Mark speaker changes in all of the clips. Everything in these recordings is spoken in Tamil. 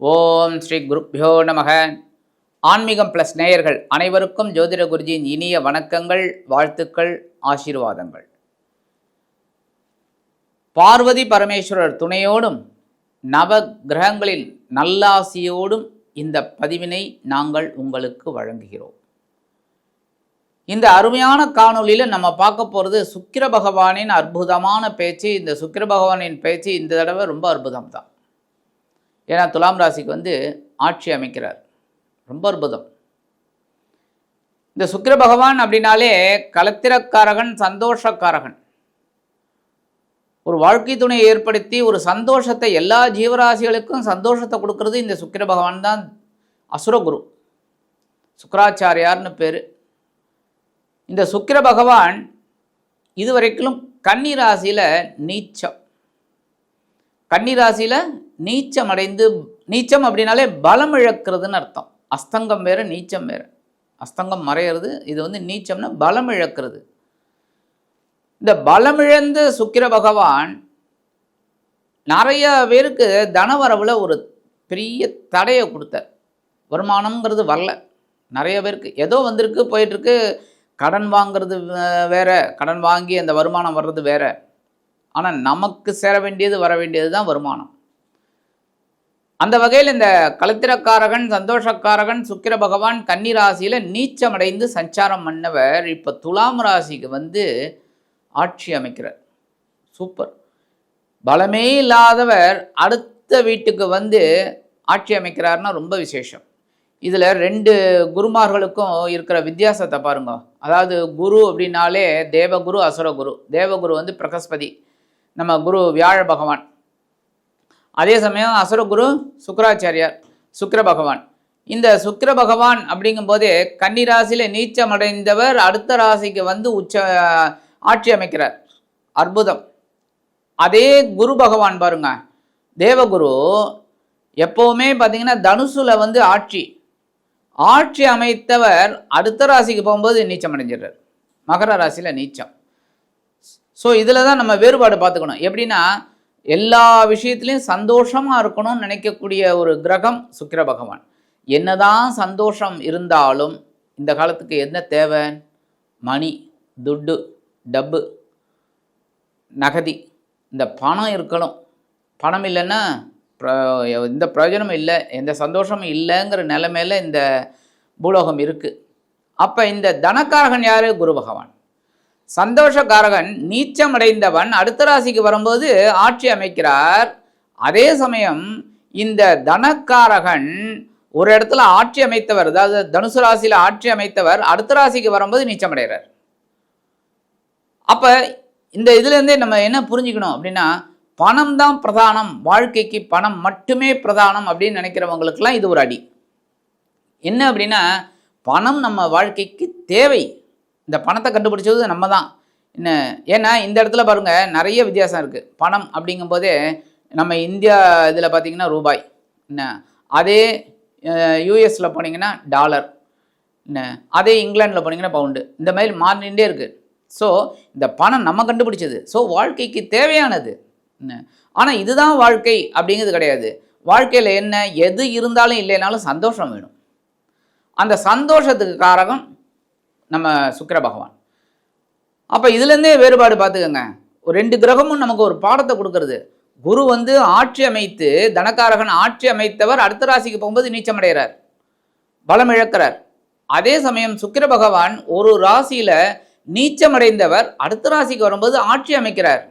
Speaker 1: ஓம் ஸ்ரீ குருப்யோ நமக. ஆன்மீகம் ப்ளஸ் நேயர்கள் அனைவருக்கும் ஜோதிட குருஜியின் இனிய வணக்கங்கள் வாழ்த்துக்கள் ஆசீர்வாதங்கள். பார்வதி பரமேஸ்வரர் துணையோடும் நவ கிரகங்களின் நல்லாசியோடும் இந்த பதிவினை நாங்கள் உங்களுக்கு வழங்குகிறோம். இந்த அருமையான காணொலியில் நம்ம பார்க்க போகிறது சுக்கிர பகவானின் அற்புதமான பேச்சு. இந்த சுக்கிர பகவானின் பேச்சு இந்த தடவை ரொம்ப அற்புதம் தான் ஏன்னா துலாம் ராசிக்கு வந்து ஆட்சி அமைக்கிறார். ரொம்ப அற்புதம். இந்த சுக்கிர பகவான் அப்படின்னாலே கலத்திரக்காரகன் சந்தோஷக்காரகன். ஒரு வாழ்க்கை துணையை ஏற்படுத்தி ஒரு சந்தோஷத்தை எல்லா ஜீவராசிகளுக்கும் சந்தோஷத்தை கொடுக்கறது இந்த சுக்கிர பகவான் தான். அசுரகுரு சுக்கராச்சாரியார்னு பேர். இந்த சுக்கிர பகவான் இதுவரைக்கும் கன்னி ராசியில் நீச்சம். கன்னி ராசியில் நீச்சம் அடைந்து நீச்சம் அப்படின்னாலே பலம் இழக்கிறதுன்னு அர்த்தம். அஸ்தங்கம் வேறு நீச்சம் வேறு. அஸ்தங்கம் மறையிறது இது வந்து நீச்சம்னா பலம் இழக்கிறது. இந்த பலமிழந்த சுக்கிர பகவான் நிறைய பேருக்கு தனவரவில் ஒரு பெரிய தடையை கொடுத்தார். வருமானம்ங்கிறது வரல. நிறைய பேருக்கு. ஏதோ வந்திருக்கு போயிட்டுருக்கு. கடன் வாங்கிறது வேற. கடன் வாங்கி அந்த வருமானம் வர்றது வேற. ஆனால் நமக்கு சேர வேண்டியது வர வேண்டியது தான் வருமானம். அந்த வகையில் இந்த கலத்திரக்காரகன் சந்தோஷக்காரகன் சுக்கிர பகவான் கன்னி ராசியில் நீச்சமடைந்து சஞ்சாரம் பண்ணவர் இப்போ துலாம் ராசிக்கு வந்து ஆட்சி அமைக்கிறார். சூப்பர். பலமே இல்லாதவர் அடுத்த வீட்டுக்கு வந்து ஆட்சி அமைக்கிறார்னா ரொம்ப விசேஷம். இதில் ரெண்டு குருமார்களுக்கும் இருக்கிற வித்தியாசத்தை பாருங்க. அதாவது குரு அப்படின்னாலே தேவகுரு அசுரகுரு. தேவகுரு வந்து பிரகஸ்பதி. நம்ம குரு வியாழ பகவான். அதே சமயம் அசுரகுரு சுக்கராச்சாரியார் சுக்கர பகவான். இந்த சுக்கர பகவான் அப்படிங்கும்போதே கன்னிராசியில் நீச்சம் அடைந்தவர் அடுத்த ராசிக்கு வந்து உச்ச ஆட்சி அமைக்கிறார். அற்புதம். அதே குரு பகவான் பாருங்க. தேவகுரு எப்போவுமே பார்த்தீங்கன்னா தனுசுல வந்து ஆட்சி. ஆட்சி அமைத்தவர் அடுத்த ராசிக்கு போகும்போது நீச்சம் அடைஞ்சிடுறார் மகர ராசியில் நீச்சம். ஸோ இதில் தான் நம்ம வேறுபாடு பார்த்துக்கணும். எப்படின்னா எல்லா விஷயத்துலையும் சந்தோஷமாக இருக்கணும்னு நினைக்கக்கூடிய ஒரு கிரகம் சுக்கிர பகவான். என்னதான் சந்தோஷம் இருந்தாலும் இந்த காலத்துக்கு என்ன தேவை? மணி துட்டு டப்பு நகதி. இந்த பணம் இருக்கணும். பணம் இல்லைன்னா இந்த எந்த பிரயோஜனமும் இல்லை. எந்த சந்தோஷமும் இல்லைங்கிற நிலைமையில் இந்த பூலோகம் இருக்குது அப்போ இந்த தனக்காரகன் யார்? குரு பகவான். சந்தோஷக்காரகன் நீச்சம் அடைந்தவன் அடுத்த ராசிக்கு வரும்போது ஆட்சி அமைக்கிறார். அதே சமயம் இந்த தனக்காரகன் ஒரு இடத்துல ஆட்சி அமைத்தவர் அதாவது தனுசு ராசியில் ஆட்சி அமைத்தவர் அடுத்த ராசிக்கு வரும்போது நீச்சம் அடைகிறார் அப்போ இந்த இதுலேருந்தே நம்ம என்ன புரிஞ்சுக்கணும் அப்படின்னா பணம் தான் பிரதானம் வாழ்க்கைக்கு பணம் மட்டுமே பிரதானம் அப்படின்னு நினைக்கிறவங்களுக்கெல்லாம் இது ஒரு அடி. என்ன அப்படின்னா பணம் நம்ம வாழ்க்கைக்கு தேவை. இந்த பணத்தை கண்டுபிடிச்சது நம்ம தான் என்ன ஏன்னா இந்த இடத்துல பாருங்க நிறைய வித்தியாசம் இருக்குது பணம் அப்படிங்கும்போதே நம்ம இந்தியா இதில் பார்த்தீங்கன்னா ரூபாய். என்ன அதே யூஎஸில் போனீங்கன்னா டாலர். என்ன அதே இங்கிலாண்டில் போனீங்கன்னா பவுண்டு. இந்த மாதிரி மாறினே இருக்குது ஸோ இந்த பணம் நம்ம கண்டுபிடிச்சது. ஸோ வாழ்க்கைக்கு தேவையானது. என்ன ஆனால் இதுதான் வாழ்க்கை அப்படிங்கிறது கிடையாது. வாழ்க்கையில் என்ன எது இருந்தாலும் இல்லைனாலும் சந்தோஷம் வேணும். அந்த சந்தோஷத்துக்கு காரகம் நம்ம சுக்கர பகவான். அப்போ இதுலேருந்தே வேறுபாடு பார்த்துக்கோங்க. ஒரு ரெண்டு கிரகமும் நமக்கு ஒரு பாடத்தை கொடுக்கறது. குரு வந்து ஆட்சி அமைத்து தனக்காரகன் ஆட்சி அமைத்தவர் அடுத்த ராசிக்கு போகும்போது நீச்சமடைகிறார். பலம் இழக்கிறார். அதே சமயம் சுக்கிர பகவான் ஒரு ராசியில் நீச்சம் அடைந்தவர் அடுத்த ராசிக்கு வரும்போது ஆட்சி அமைக்கிறார்.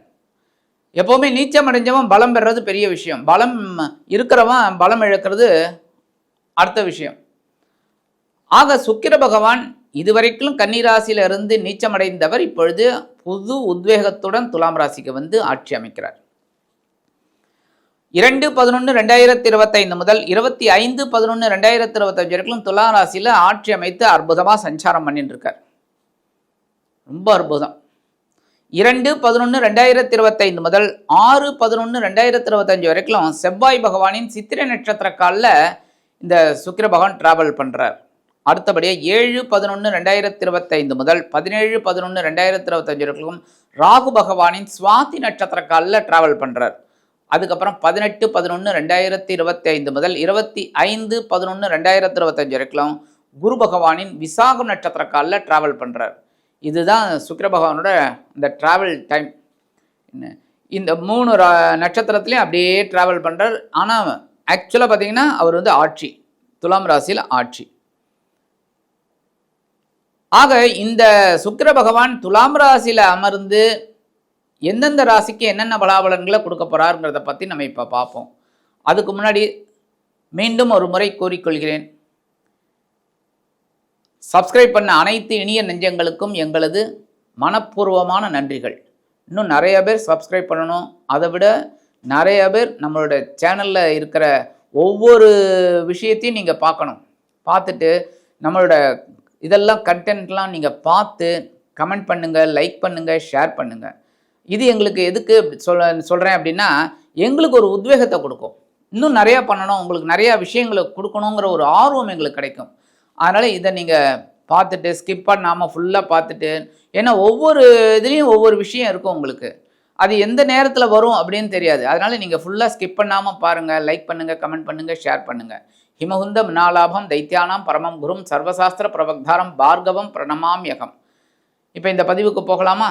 Speaker 1: எப்போவுமே நீச்சம் அடைஞ்சவன் பலம் பெறுறது பெரிய விஷயம். பலம் இருக்கிறவன் பலம் இழக்கிறது அடுத்த விஷயம். ஆக சுக்கிர பகவான் இதுவரைக்கும் கன்னிராசியில இருந்து நீச்சமடைந்தவர் இப்பொழுது புது உத்வேகத்துடன் துலாம் ராசிக்கு வந்து ஆட்சி அமைக்கிறார். இரண்டு பதினொன்று ரெண்டாயிரத்தி இருபத்தைந்து முதல் இருபத்தி ஐந்து பதினொன்று ரெண்டாயிரத்தி இருபத்தஞ்சு வரைக்கும் துலாம் ராசியில் ஆட்சி அமைத்து அற்புதமாக சஞ்சாரம் பண்ணிட்டு இருக்கார் ரொம்ப அற்புதம். இரண்டு பதினொன்று ரெண்டாயிரத்தி இருபத்தைந்து முதல் ஆறு பதினொன்று ரெண்டாயிரத்தி இருபத்தஞ்சு வரைக்கும் செவ்வாய் பகவானின் சித்திரை நட்சத்திர காலில் இந்த சுக்கிர பகவான் டிராவல் பண்ணுறார் அடுத்தபடியாக ஏழு பதினொன்று ரெண்டாயிரத்தி இருபத்தைந்து முதல் பதினேழு பதினொன்று ரெண்டாயிரத்தி இருபத்தஞ்சு வரைக்கும் ராகு பகவானின் சுவாதி நட்சத்திர காலில் டிராவல் பண்ணுறார் அதுக்கப்புறம் பதினெட்டு பதினொன்று ரெண்டாயிரத்தி இருபத்தி ஐந்து முதல் இருபத்தி ஐந்து பதினொன்று ரெண்டாயிரத்தி இருபத்தஞ்சு வரைக்கும் குரு பகவானின் விசாகம் நட்சத்திர காலில் ட்ராவல் பண்ணுறார் இதுதான் சுக்கர பகவானோட இந்த ட்ராவல் டைம் இந்த மூணு ரா- அப்படியே ட்ராவல் பண்ணுறார் ஆனால் ஆக்சுவலாக பார்த்தீங்கன்னா அவர் வந்து ஆட்சி. துலாம் ராசியில் ஆட்சி. ஆக இந்த சுக்கிர பகவான் துலாம் ராசியில் அமர்ந்து எந்தெந்த ராசிக்கு என்னென்ன பலாபலன்களை கொடுக்க போகிறாருங்கிறத பற்றி நம்ம இப்போ பார்ப்போம். அதுக்கு முன்னாடி மீண்டும் ஒரு முறை கூறிக்கொள்கிறேன். சப்ஸ்கிரைப் பண்ண அனைத்து இனிய நெஞ்சங்களுக்கும் எங்களது மனப்பூர்வமான நன்றிகள். இன்னும் நிறைய பேர் சப்ஸ்கிரைப் பண்ணணும். அதை விட நிறைய பேர் நம்மளோட சேனலில் இருக்கிற ஒவ்வொரு விஷயத்தையும் நீங்கள் பார்க்கணும். பார்த்துட்டு நம்மளோட இதெல்லாம் கண்டென்ட்லாம் நீங்கள் பார்த்து கமெண்ட் பண்ணுங்கள் லைக் பண்ணுங்கள் ஷேர் பண்ணுங்கள் இது எங்களுக்கு எதுக்கு சொல்ல சொல்கிறேன் அப்படின்னா எங்களுக்கு ஒரு உத்வேகத்தை கொடுக்கும். இன்னும் நிறையா பண்ணணும் உங்களுக்கு நிறையா விஷயங்களை கொடுக்கணுங்கிற ஒரு ஆர்வம் எங்களுக்கு கிடைக்கும். அதனால் இதை நீங்கள் பார்த்துட்டு ஸ்கிப் பண்ணாமல் ஃபுல்லாக பார்த்துட்டு ஏன்னா ஒவ்வொரு இதுலேயும் ஒவ்வொரு விஷயம் இருக்கும் உங்களுக்கு. அது எந்த நேரத்தில் வரும் அப்படின்னு தெரியாது. அதனால் நீங்கள் ஃபுல்லாக ஸ்கிப் பண்ணாமல் பாருங்கள் லைக் பண்ணுங்கள் கமெண்ட் பண்ணுங்கள் ஷேர் பண்ணுங்கள் ஹிமகுந்த மினாலாபம் தைத்தியானாம் பரமம் குரும் சர்வசாஸ்திர பிரபக்தாரம் பார்கவம் பிரணமாம்யகம் இப்போ இந்த பதிவுக்கு போகலாமா?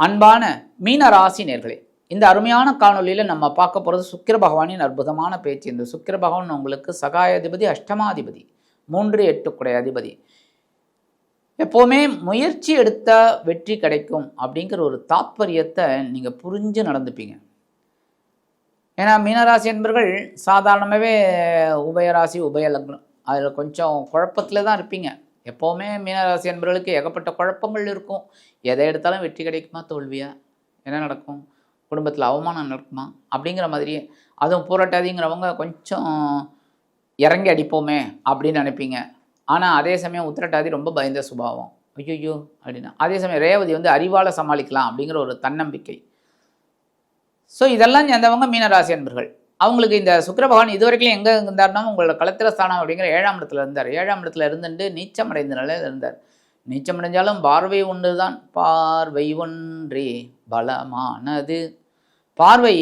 Speaker 1: அன்பான மீன ராசி நேர்களே இந்த அருமையான காணொளியில் நம்ம பார்க்க போகிறது சுக்கிர பகவானின் அற்புதமான பேச்சு. இந்த சுக்கிர பகவான் உங்களுக்கு சகாயாதிபதி அஷ்டமாதிபதி மூன்று எட்டுக்குடைய அதிபதி. எப்போவுமே முயற்சி எடுத்தால் வெற்றி கிடைக்கும் அப்படிங்கிற ஒரு தாத்பரியத்தை நீங்கள் புரிஞ்சு நடந்துப்பீங்க. ஏன்னா மீனராசி என்பர்கள் சாதாரணமாகவே உபயராசி உபய லக்னம். அதில் கொஞ்சம் குழப்பத்தில் தான் இருப்பீங்க. எப்போவுமே மீனராசி என்பர்களுக்கு ஏகப்பட்ட குழப்பங்கள் இருக்கும். எதை எடுத்தாலும் வெற்றி கிடைக்குமா தோல்வியா? என்ன நடக்கும்? குடும்பத்தில் அவமானம் நடக்குமா? அப்படிங்கிற மாதிரியே. அதுவும் போராட்டாதிங்கிறவங்க கொஞ்சம் இறங்கி அடிப்போமே அப்படின்னு நினைப்பீங்க. ஆனால் அதே சமயம் உத்திரட்டாதி ரொம்ப பயந்த சுபாவம். ஐயோ அப்படின்னா. அதே சமயம் ரேவதி வந்து அறிவால் சமாளிக்கலாம் அப்படிங்கிற ஒரு தன்னம்பிக்கை. ஸோ இதெல்லாம் சேர்ந்தவங்க மீனராசி அன்பர்கள். அவங்களுக்கு இந்த சுக்கர பகவான் இதுவரைக்கும் எங்கே இருந்தார்னா உங்களோட களத்திர ஸ்தானம் அப்படிங்கிற ஏழாம் இடத்துல இருந்தார். ஏழாம் இடத்துல இருந்துட்டு நீச்சம் அடைந்த நிலையில் இருந்தார். நீச்சம் அடைஞ்சாலும் பார்வை ஒன்று தான் பார்வை ஒன்றே பலமானது. பார்வை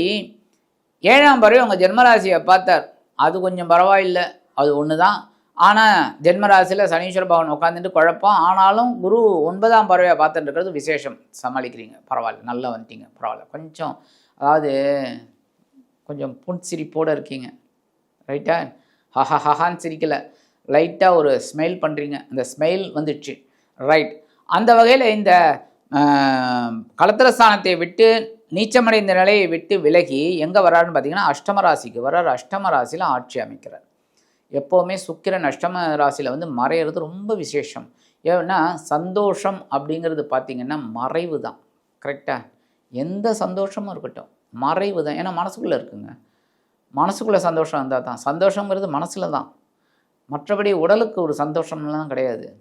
Speaker 1: ஏழாம் பறவை உங்கள் ஜென்மராசியை பார்த்தார். அது கொஞ்சம் பரவாயில்லை. அது ஒன்று தான் ஆனால் ஜென்மராசியில் சனீஸ்வர பகவான் உட்காந்துட்டு குழப்பம். ஆனாலும் குரு ஒன்பதாம் பார்வையை பார்த்துட்டு இருக்கிறது விசேஷம். சமாளிக்கிறீங்க. பரவாயில்ல. நல்லா வந்துட்டீங்க. பரவாயில்ல. கொஞ்சம் அதாவது கொஞ்சம் புன்சிரிப்போடு இருக்கீங்க. ரைட்டா ஹஹா ஹஹான்னு சிரிக்கலை. லைட்டாக ஒரு ஸ்மைல் பண்ணுறீங்க அந்த ஸ்மைல் வந்துடுச்சு. ரைட் அந்த வகையில் இந்த ஆஹ், விட்டு நீச்சமடைந்த நிலையை விட்டு விலகி எங்கே வராருன்னு பார்த்தீங்கன்னா அஷ்டம ராசிக்கு வர்றார். அஷ்டம ராசியில் ஆட்சி அமைக்கிறார். எப்போவுமே சுக்கிரன் அஷ்டம ராசியில் வந்து மறையிறது ரொம்ப விசேஷம். ஏன்னா சந்தோஷம் அப்படிங்கிறது பார்த்திங்கன்னா மறைவு தான் கரெக்டாக எந்த சந்தோஷமும் இருக்கட்டும். மறைவு தான் ஏன்னா மனசுக்குள்ளே இருக்குங்க. மனசுக்குள்ளே சந்தோஷம் இருந்தால் தான். சந்தோஷங்கிறது மனசில் தான். மற்றபடி உடலுக்கு ஒரு சந்தோஷம்லாம் கிடையாது.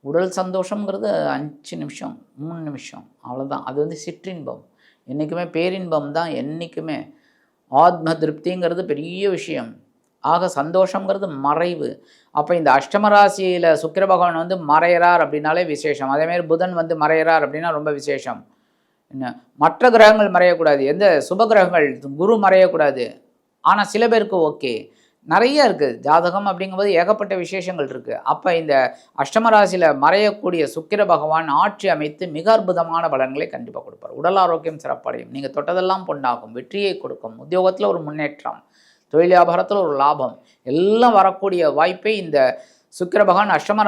Speaker 1: உடல் சந்தோஷங்கிறது அஞ்சு நிமிஷம் மூணு நிமிஷம். அவ்வளோதான் அது வந்து சிற்றின்பம். என்றைக்குமே பேரின்பம் தான். என்றைக்குமே ஆத்ம திருப்திங்கிறது பெரிய விஷயம். ஆக சந்தோஷங்கிறது மறைவு. அப்போ இந்த அஷ்டம ராசியில் சுக்கிர பகவான் வந்து மறையிறார் அப்படின்னாலே விசேஷம். அதேமாரி புதன் வந்து மறையிறார் அப்படின்னா ரொம்ப விசேஷம். என்ன? மற்ற கிரகங்கள் மறையக்கூடாது. எந்த சுப கிரகங்கள் குரு மறையக்கூடாது. ஆனால் சில பேருக்கு ஓகே. நிறைய இருக்குது ஜாதகம் அப்படிங்கும்போது ஏகப்பட்ட விசேஷங்கள் இருக்குது அப்போ இந்த அஷ்டமராசியில் மறையக்கூடிய சுக்கிர பகவான் ஆட்சி அமைத்து மிக அற்புதமான பலன்களை கண்டிப்பாக கொடுப்பார். உடல் ஆரோக்கியம் சிறப்படையும். நீங்கள் தொட்டதெல்லாம் பொண்ணாகும் வெற்றியை கொடுக்கும். உத்தியோகத்தில் ஒரு முன்னேற்றம். தொழில் வியாபாரத்தில் ஒரு லாபம். எல்லாம் வரக்கூடிய வாய்ப்பை இந்த சுக்கிர பகவான் அஷ்டம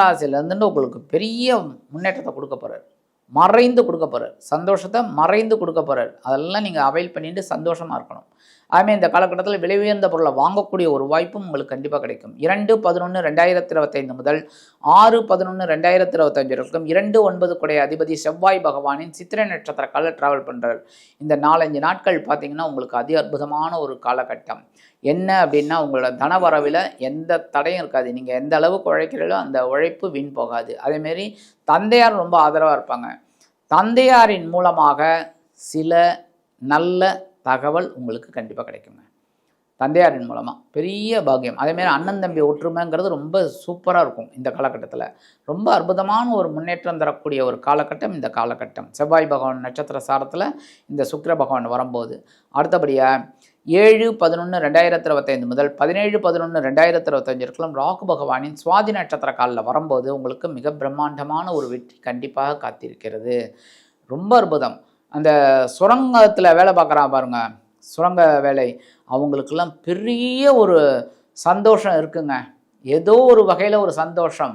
Speaker 1: உங்களுக்கு பெரிய முன்னேற்றத்தை கொடுக்க போகிறார் மறைந்து கொடுக்க போகிறார் சந்தோஷத்தை மறைந்து கொடுக்க போகிறார் அதெல்லாம் நீங்கள் அவைல் பண்ணிட்டு சந்தோஷமாக இருக்கணும். அதுமாதிரி இந்த காலகட்டத்தில் விலை உயர்ந்த பொருளை வாங்கக்கூடிய ஒரு வாய்ப்பும் உங்களுக்கு கண்டிப்பாக கிடைக்கும். இரண்டு பதினொன்று ரெண்டாயிரத்தி இருபத்தைந்து முதல் ஆறு பதினொன்று ரெண்டாயிரத்தி இருபத்தஞ்சு வரைக்கும் இரண்டு ஒன்பது குடைய அதிபதி செவ்வாய் பகவானின் சித்திரை நட்சத்திர கால ட்ராவல் பண்ணுறார் இந்த நாலஞ்சு நாட்கள் பார்த்தீங்கன்னா உங்களுக்கு அதி அற்புதமான ஒரு காலகட்டம். என்ன அப்படின்னா உங்களோட தனவரவில் எந்த தடையும் இருக்காது. நீங்கள் எந்த அளவுக்கு உழைக்கிறீங்களோ அந்த உழைப்பு வீண் போகாது. அதேமாரி தந்தையார் ரொம்ப ஆதரவாக இருப்பாங்க. தந்தையாரின் மூலமாக சில நல்ல தகவல் உங்களுக்கு கண்டிப்பாக கிடைக்குங்க. தந்தையாரின் மூலமாக பெரிய பாக்கியம். அதேமாரி அண்ணன் தம்பி ஒற்றுமைங்கிறது ரொம்ப சூப்பராக இருக்கும் இந்த காலகட்டத்தில். ரொம்ப அற்புதமான ஒரு முன்னேற்றம் தரக்கூடிய ஒரு காலகட்டம் இந்த காலகட்டம். செவ்வாய் பகவான் நட்சத்திர சாரத்தில் இந்த சுக்கர பகவான் வரும்போது அடுத்தபடியாக ஏழு பதினொன்று ரெண்டாயிரத்தி இருபத்தைந்து முதல் பதினேழு பதினொன்று ரெண்டாயிரத்தி இருபத்தஞ்சு இருக்கலாம் ராகு பகவானின் சுவாதி நட்சத்திர காலில் வரும்போது உங்களுக்கு மிக பிரம்மாண்டமான ஒரு வெற்றி கண்டிப்பாக காத்திருக்கிறது. ரொம்ப அற்புதம். அந்த சுரங்கத்தில் வேலை பார்க்குறான் பாருங்க. சுரங்க வேலை. அவங்களுக்கெல்லாம் பெரிய ஒரு சந்தோஷம் இருக்குங்க. ஏதோ ஒரு வகையில் ஒரு சந்தோஷம்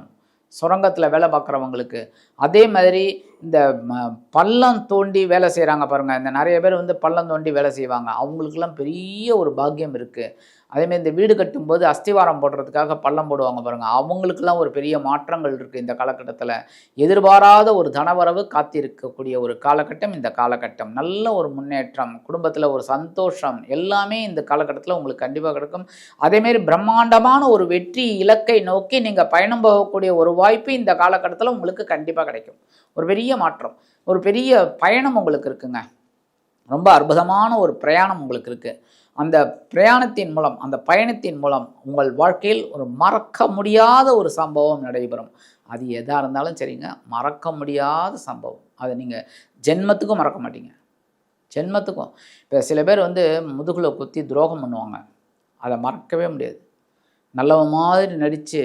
Speaker 1: சுரங்கத்தில் வேலை பார்க்குறவங்களுக்கு. அதே மாதிரி இந்த ம பள்ளம் தோண்டி வேலை செய்கிறாங்க பாருங்கள் இந்த நிறைய பேர் வந்து பள்ளம் தோண்டி வேலை செய்வாங்க. அவங்களுக்கெல்லாம் பெரிய ஒரு பாக்கியம் இருக்குது அதேமாதிரி இந்த வீடு கட்டும்போது அஸ்திவாரம் போடுறதுக்காக பள்ளம் போடுவாங்க பாருங்கள் அவங்களுக்கெல்லாம் ஒரு பெரிய மாற்றங்கள் இருக்குது இந்த காலகட்டத்தில். எதிர்பாராத ஒரு தனவரவு காத்திருக்கக்கூடிய ஒரு காலகட்டம் இந்த காலகட்டம். நல்ல ஒரு முன்னேற்றம் குடும்பத்தில் ஒரு சந்தோஷம் எல்லாமே இந்த காலகட்டத்தில் உங்களுக்கு கண்டிப்பாக கிடைக்கும். அதேமாரி பிரம்மாண்டமான ஒரு வெற்றி இலக்கை நோக்கி நீங்கள் பயணம் போகக்கூடிய ஒரு வாய்ப்பு இந்த காலகட்டத்தில் உங்களுக்கு கண்டிப்பாக கிடைக்கும். ஒரு பெரிய மாற்றம். ஒரு பெரிய பயணம் உங்களுக்கு இருக்குங்க. ரொம்ப அற்புதமான ஒரு பிரயாணம் உங்களுக்கு இருக்குது அந்த பிரயாணத்தின் மூலம் அந்த பயணத்தின் மூலம் உங்கள் வாழ்க்கையில் ஒரு மறக்க முடியாத ஒரு சம்பவம் நடைபெறும். அது எதாக இருந்தாலும் சரிங்க. மறக்க முடியாத சம்பவம். அதை நீங்கள் ஜென்மத்துக்கும் மறக்க மாட்டீங்க. ஜென்மத்துக்கும். இப்போ சில பேர் வந்து முதுகில் குத்தி துரோகம் பண்ணுவாங்க. அதை மறக்கவே முடியாது. நல்லவன் மாதிரி நடித்து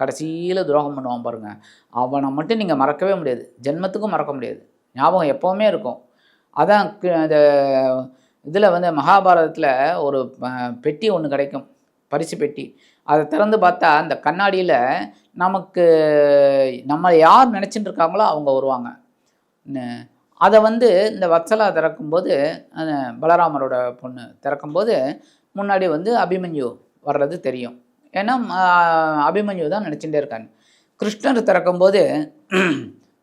Speaker 1: கடைசியில் துரோகம் பண்ணுவான் பாருங்கள் அவனை மட்டும் நீங்கள் மறக்கவே முடியாது. ஜென்மத்துக்கும் மறக்க முடியாது. ஞாபகம் எப்போவுமே இருக்கும். அதான் இந்த இதில் வந்து மகாபாரதத்தில் ஒரு பெட்டி ஒன்று கிடைக்கும். பரிசு பெட்டி. அதை திறந்து பார்த்தா அந்த கண்ணாடியில் நமக்கு நம்ம யார் நினச்சிட்டு இருக்காங்களோ அவங்க வருவாங்க. அதை வந்து இந்த வத்சலா திறக்கும்போது பலராமரோட பொண்ணு திறக்கும்போது முன்னாடி வந்து அபிமன்யு வர்றது தெரியும். ஏன்னா அபிமன்யு தான் நினச்சிட்டே இருக்காங்க. கிருஷ்ணர் திறக்கும்போது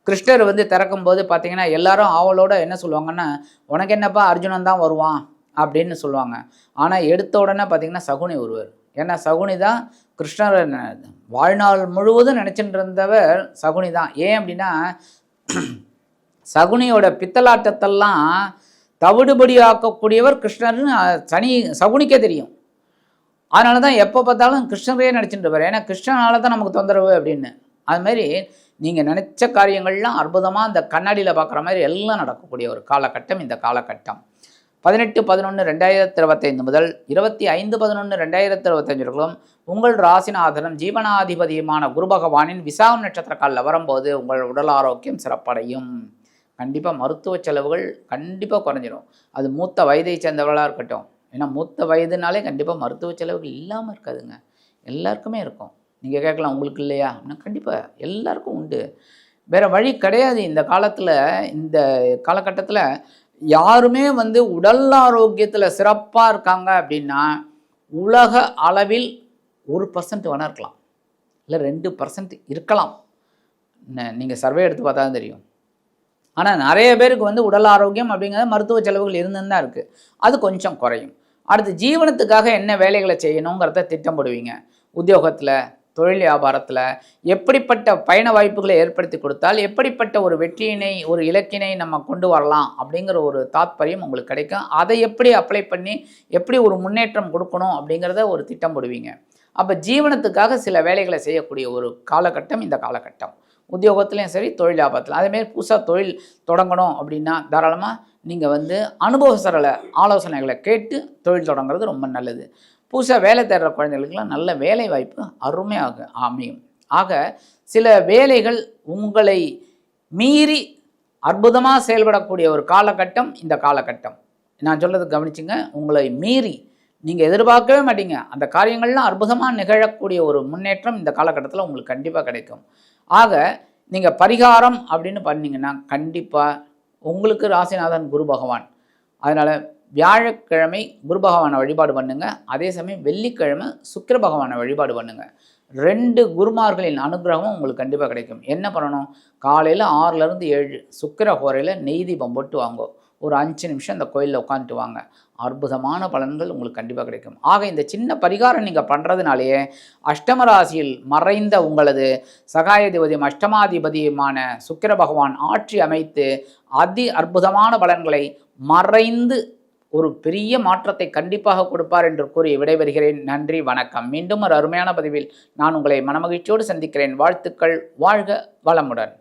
Speaker 1: கிருஷ்ணர் வந்து திறக்கும்போது பார்த்தீங்கன்னா எல்லாரும் ஆவலோட என்ன சொல்லுவாங்கன்னா உனக்கு என்னப்பா அர்ஜுனன் தான் வருவான்? அப்படின்னு சொல்லுவாங்க. ஆனால் எடுத்த உடனே பார்த்தீங்கன்னா சகுனி ஒருவர் ஏன்னா சகுனி தான் கிருஷ்ணர் வாழ்நாள் முழுவதும் நினச்சிட்டு இருந்தவர் சகுனி தான். ஏன் அப்படின்னா சகுனியோட பித்தலாட்டத்தெல்லாம் தவிடுபடி ஆக்கக்கூடியவர் கிருஷ்ணர்னு சனி சகுனிக்கே தெரியும். அதனால தான் எப்போ பார்த்தாலும் கிருஷ்ணரையே நடிச்சுட்டு இருப்பார். ஏன்னா கிருஷ்ணனால தான் நமக்கு தொந்தரவு அப்படின்னு. அது மாதிரி நீங்கள் நினச்ச காரியங்கள்லாம் அற்புதமாக இந்த கண்ணாடியில் பார்க்குற மாதிரி எல்லாம் நடக்கக்கூடிய ஒரு காலகட்டம் இந்த காலகட்டம். பதினெட்டு பதினொன்று ரெண்டாயிரத்தி இருபத்தைந்து முதல் இருபத்தி ஐந்து பதினொன்று ரெண்டாயிரத்தி இருபத்தஞ்சுகளும் உங்கள் ராசிநாதனும் ஜீவனாதிபதியுமான குரு பகவானின் விசாகம் நட்சத்திர காலில் வரும்போது உங்கள் உடல் ஆரோக்கியம் சிறப்படையும். கண்டிப்பாக மருத்துவ செலவுகள் கண்டிப்பாக குறைஞ்சிடும் அது மூத்த வயதை சேர்ந்தவர்களாக இருக்கட்டும் ஏன்னா மூத்த வயதுனாலே கண்டிப்பாக மருத்துவ செலவுகள் இல்லாமல் இருக்காதுங்க. எல்லாருக்குமே இருக்கும். நீங்கள் கேட்கலாம் உங்களுக்கு இல்லையா? அப்படின்னா கண்டிப்பாக எல்லாருக்கும் உண்டு. வேறு வழி கிடையாது இந்த காலத்தில் இந்த காலகட்டத்தில் யாருமே வந்து உடல் ஆரோக்கியத்தில் சிறப்பாக இருக்காங்க அப்படின்னா உலக அளவில் ஒரு பர்சன்ட் வேணா இருக்கலாம். இல்லை ரெண்டு பர்சன்ட் இருக்கலாம். நீங்கள் சர்வே எடுத்து பார்த்தா தான் தெரியும். ஆனால் நிறைய பேருக்கு வந்து உடல் ஆரோக்கியம் அப்படிங்கிறது மருத்துவ செலவுகள் இருந்துன்னு தான் இருக்குது அது கொஞ்சம் குறையும். அடுத்து ஜீவனத்துக்காக என்ன வேலைகளை செய்யணுங்கிறத திட்டம் போடுவீங்க உத்தியோகத்தில் தொழில் வியாபாரத்தில் எப்படிப்பட்ட பயண வாய்ப்புகளை ஏற்படுத்தி கொடுத்தால் எப்படிப்பட்ட ஒரு வெற்றியினை ஒரு இலக்கினை நம்ம கொண்டு வரலாம் அப்படிங்கிற ஒரு தாத்பரியம் உங்களுக்கு கிடைக்கும். அதை எப்படி அப்ளை பண்ணி எப்படி ஒரு முன்னேற்றம் கொடுக்கணும் அப்படிங்கிறத ஒரு திட்டம் போடுவீங்க அப்போ ஜீவனத்துக்காக சில வேலைகளை செய்யக்கூடிய ஒரு காலகட்டம் இந்த காலகட்டம். உத்தியோகத்துலேயும் சரி தொழில் லாபத்தில் அதேமாரி புதுசாக தொழில் தொடங்கணும் அப்படின்னா தாராளமாக நீங்கள் வந்து அனுபவசரல ஆலோசனைகளை கேட்டு தொழில் தொடங்குறது ரொம்ப நல்லது. புதுசாக வேலை தேடுற குழந்தைகளுக்கெல்லாம் நல்ல வேலை வாய்ப்பு அருமையாக அமையும். ஆக சில வேலைகள் உங்களை மீறி அற்புதமாக செயல்படக்கூடிய ஒரு காலகட்டம் இந்த காலகட்டம். நான் சொல்கிறது கவனிச்சுங்க. உங்களை மீறி நீங்கள் எதிர்பார்க்கவே மாட்டீங்க. அந்த காரியங்கள்லாம் அற்புதமாக நிகழக்கூடிய ஒரு முன்னேற்றம் இந்த காலகட்டத்தில் உங்களுக்கு கண்டிப்பாக கிடைக்கும். ஆக நீங்கள் பரிகாரம் அப்படின்னு பண்ணீங்கன்னா கண்டிப்பாக உங்களுக்கு ராசிநாதன் குரு பகவான். அதனால் வியாழக்கிழமை குரு பகவானை வழிபாடு பண்ணுங்கள் அதே சமயம் வெள்ளிக்கிழமை சுக்கிர பகவானை வழிபாடு பண்ணுங்கள் ரெண்டு குருமார்களின் அனுகிரகமும் உங்களுக்கு கண்டிப்பாக கிடைக்கும். என்ன பண்ணணும்? காலையில் ஆறுலேருந்து ஏழு சுக்கிர ஹோரையில் நெய் தீபம் போட்டு வாங்கோ. ஒரு அஞ்சு நிமிஷம் அந்த கோயிலில் உட்காந்துட்டு வாங்க. அற்புதமான பலன்கள் உங்களுக்கு கண்டிப்பாக கிடைக்கும். ஆக இந்த சின்ன பரிகாரம் நீங்கள் பண்ணுறதுனாலேயே அஷ்டம ராசியில் மறைந்த உங்களது சகாயதிபதியும் அஷ்டமாதிபதியுமான சுக்கிர பகவான் ஆட்சி அமைத்து அதி அற்புதமான பலன்களை மறைந்து ஒரு பெரிய மாற்றத்தை கண்டிப்பாக கொடுப்பார் என்று கூறி விடைபெறுகிறேன். நன்றி வணக்கம். மீண்டும் ஒரு அருமையான பதிவில் நான் உங்களை மனமகிழ்ச்சியோடு சந்திக்கிறேன். வாழ்த்துக்கள். வாழ்க வளமுடன்.